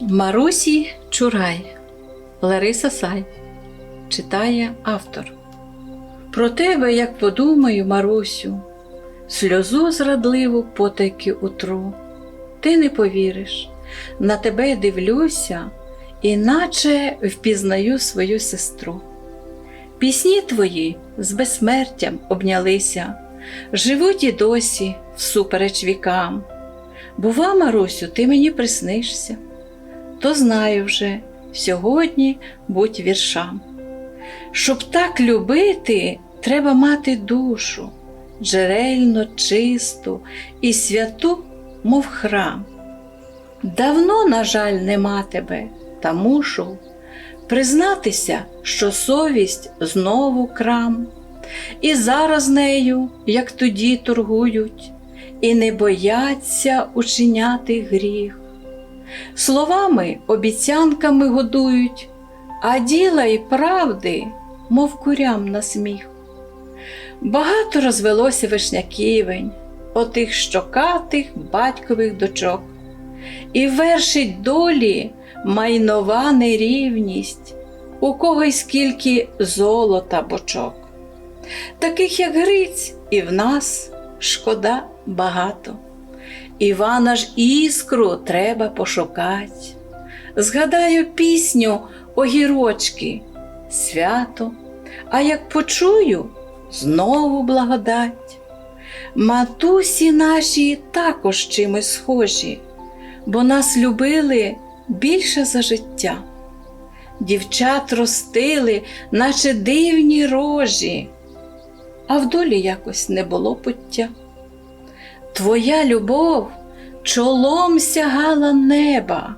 Марусі Чурай Лариса Сай читає автор. Про тебе, як подумаю, Марусю, сльозу зрадливу потайки утру. Ти не повіриш, на тебе дивлюся, іначе впізнаю свою сестру. Пісні твої з безсмертям обнялися, живуть і досі всупереч вікам. Бува, Марусю, ти мені приснишся, то знаю вже, сьогодні будь віршам. Щоб так любити, треба мати душу, джерельно чисту і святу, мов храм. Давно, на жаль, нема тебе, та мушу признатися, що совість знову крам, і зараз нею, як тоді торгують, і не бояться учиняти гріх. Словами, обіцянками годують, а діла й правди, мов курям на сміх. Багато розвелося вишняківень, отих щокатих батькових дочок, і вершить долі майнова нерівність, у когось скільки золота бочок. Таких, як Гриць, і в нас шкода багато. Івана ж іскру треба пошукать. Згадаю пісню огірочки, свято, а як почую, знову благодать. Матусі наші також чимось схожі, бо нас любили більше за життя. Дівчат ростили, наче дивні рожі, а в долі якось не було пуття. Твоя любов чолом сягала неба,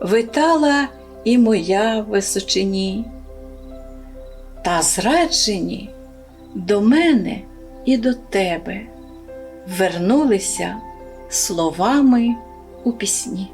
витала і моя в височині, та зраджені до мене і до тебе вернулися словами у пісні.